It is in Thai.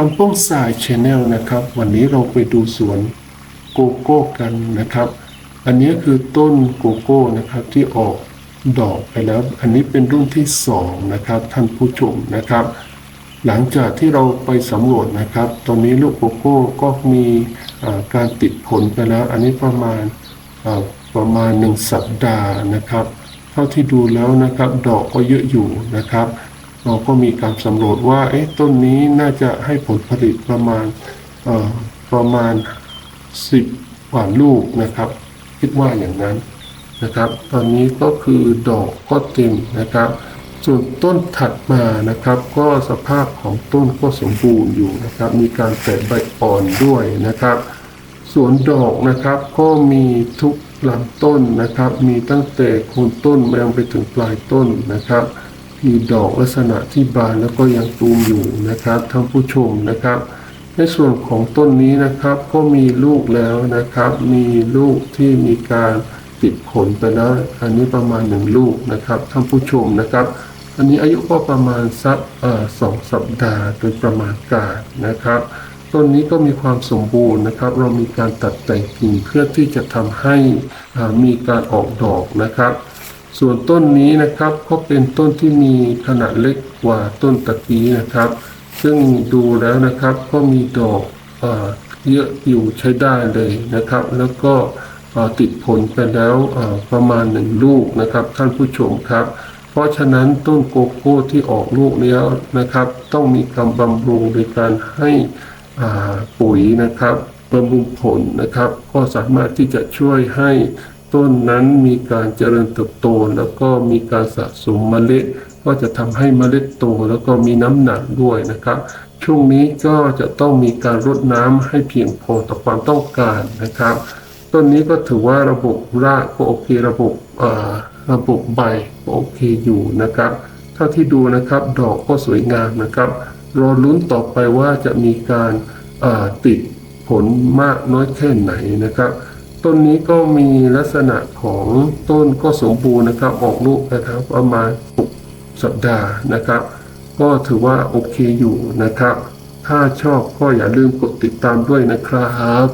กำป้องสายชแนลนะครับ วันนี้เราไปดูสวนโกโก้กันนะครับ อันนี้คือต้นโกโก้นะครับที่ออกดอกไปแล้ว อันนี้เป็นรุ่นที่สองนะครับท่านผู้ชมนะครับ หลังจากที่เราไปสำรวจนะครับ ตอนนี้ลูกโกโก้ก็มีการติดผลไปแล้ว อันนี้ประมาณประมาณหนึ่งสัปดาห์นะครับ เท่าที่ดูแล้วนะครับ ดอกก็เยอะอยู่นะครับ เราก็มีการสำรวจว่าเอ๊ะต้นนี้น่าจะให้ผลผลิตประมาณประมาณ 10กว่าลูกนะครับ คิดว่าอย่างนั้นนะครับ ตอนนี้ก็คือดอกก็เต็มนะครับ ส่วนต้นถัดมานะครับ ก็สภาพของต้นก็สมบูรณ์อยู่นะครับ มีการแตกใบอ่อนด้วยนะครับส่วนดอกนะครับก็มีทุกลำต้นนะครับ มีตั้งแต่โคนต้นมายังไปถึงปลายต้นนะครับ มีดอกลักษณะที่บานแล้วก็ยังตูมอยู่นะครับท่านผู้ชมนะครับ ในส่วนของต้นนี้นะครับก็มีลูกแล้วนะครับ มีลูกที่มีการติดผลไปแล้วอันนี้ประมาณหนึ่งลูกนะครับท่านผู้ชมนะครับ อันนี้อายุก็ประมาณสักสองสัปดาห์โดยประมาณการนะครับต้นนี้ก็มีความสมบูรณ์นะครับ เรามีการตัดแต่งกิ่งเพื่อที่จะทำให้มีการออกดอกนะครับ ส่วนต้นนี้นะครับก็เป็นต้นที่มีขนาดเล็กกว่าต้นตะกี้นะครับ ซึ่งดูแล้วนะครับก็มีดอกเอเยอะอยู่ใช้ได้เลยนะครับ แล้วก็ติดผลไปแล้วประมาณหนึ่งลูกนะครับ ท่านผู้ชมครับ เพราะฉะนั้นต้นโกโก้ที่ออกลูกแล้วนะครับ ต้องมีการบำรุงโดยการให้ปุ๋ยนะครับบำรุงผลนะครับ ก็สามารถที่จะช่วยให้ ต้นนั้นมีการเจริญเติบโต แล้วก็มีการสะสมเมล็ด ก็จะทำให้เมล็ดโตแล้วก็มีน้ำหนักด้วยนะครับ ช่วงนี้ก็จะต้องมีการรดน้ำให้เพียงพอต่อความต้องการนะครับ ต้นนี้ก็ถือว่าระบบรากก็โอเคระบบอ่าระบบใบก็โอเคอยู่นะครับเท่าที่ดูนะครับดอกก็สวยงามนะครับรอลุ้นต่อไปว่าจะมีการอ่าติดผลมากน้อยแค่ไหนนะครับ ต้นนี้ก็มีลักษณะของต้นก็สมบูรณ์นะครับ ออกลูกนะครับประมาณสัปดาห์นะครับ ก็ถือว่าโอเคอยู่นะครับ ถ้าชอบก็อย่าลืมกดติดตามด้วยนะครับ